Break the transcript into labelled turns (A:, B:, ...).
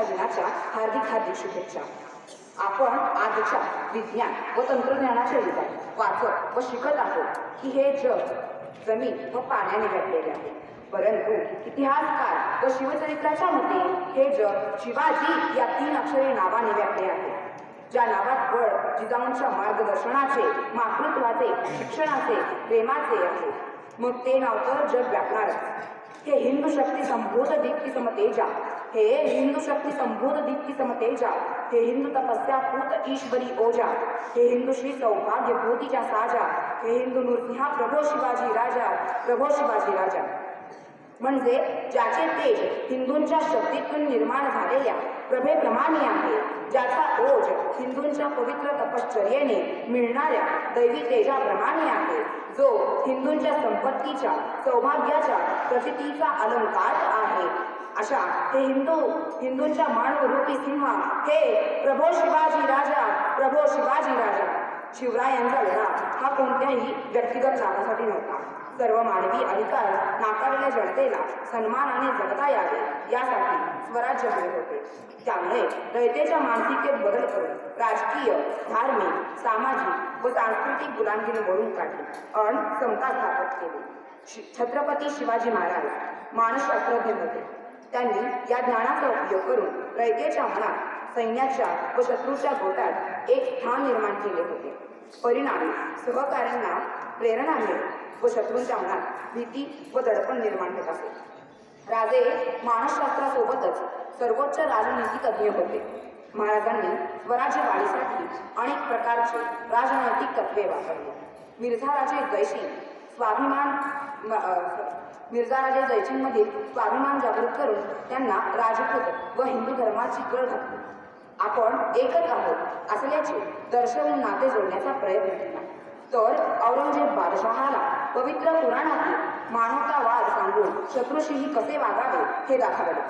A: रक्षा दिनाच्या हार्दिक हार्दिक शुभेच्छा. आपण आजच्या विज्ञान व तंत्रज्ञानाच्या युगात वाचत व शिकत आहोत की हे जग जमीन व पाण्याने घडलेले आहे. परंतु इतिहासकार व शिवचरित्राच्या मते हे जग शिवाजी या तीन अक्षरे नावाने व्यापले आहे. ज्या नावात बळ जिजाऊंच्या मार्गदर्शनाचे मातृत्वाचे शिक्षणाचे प्रेमाचे आहे. मग ते नाव तर जग व्यापणारच. हे हिंदू शक्ती संबोध दीप्ती समतेजा हे हिंदू शक्ती संभूत दीप्ती समतेजा हे हिंदू तपस्या पूत ईश्वरी ओजा. हे हिंदू श्री सौभाग्य भूतीच्या साजा. हे हिंदू नृसिंहा प्रभो शिवाजी राजा. प्रभो शिवाजी राजा. म्हणजे ज्याचे तेज हिंदूंच्या शक्तीतून निर्माण झालेल्या प्रभेप्रमाणे आहे ज्याचा ओज हिंदूंच्या पवित्र तपश्चर्येने मिळणाऱ्या दैवी तेजाप्रमाणे आहे. जो हिंदूंच्या संपत्तीच्या सौभाग्याच्या प्रचितीचा अलंकार आहे. अशा हे हिंदू हिंदूंच्या मानवरूपी सिंहा हे प्रभो शिवाजी राजा प्रभो शिवाजी राजा. शिवरायांचा लढा हा कोणत्याही व्यक्तिगत लाभासाठी नव्हता. सर्व मानवी अधिकार नाकारलेल्या जनतेला सन्मानाने जगता यावे यासाठी स्वराज्य हवे होते. त्यामुळे रयतेच्या मानसिकतेत बदल करून राजकीय धार्मिक सामाजिक व सांस्कृतिक गुलामगिरी मोडून काढली. अण समता स्थापन केली. छत्रपती शिवाजी महाराज मानसशास्त्रज्ञ होते. त्यांनी या ज्ञानाचा उपयोग करून रयतेच्या मनात सैन्याच्या व शत्रूच्या गोटात एक स्थान निर्माण केले होते. परिणामी सहकाऱ्यांना प्रेरणा मिळेल व शत्रूंच्या मनात भीती व दडपण निर्माण होत असे. राजे मानसशास्त्रासोबतच सर्वोच्च राजनीतिक तज्ज्ञ होते. महाराजांनी स्वराज्यवाढीसाठी अनेक प्रकारचे राजनैतिक तत्वे वापरली. मिर्झाराजे जयसिंग स्वाभिमान मिर्झाराजे जैशींमधील जयसिंगमधील स्वाभिमान जागृत करून त्यांना राजपूत व हिंदू धर्माची कळ घातली. आपण एकच आहोत असल्याचे दर्शवून नाते जोडण्याचा प्रयत्न केला. तर औरंगजेब बादशहाला पवित्र पुराणातील मानवतावाद सांगून शत्रूशीही कसे वागावे हे दाखवले.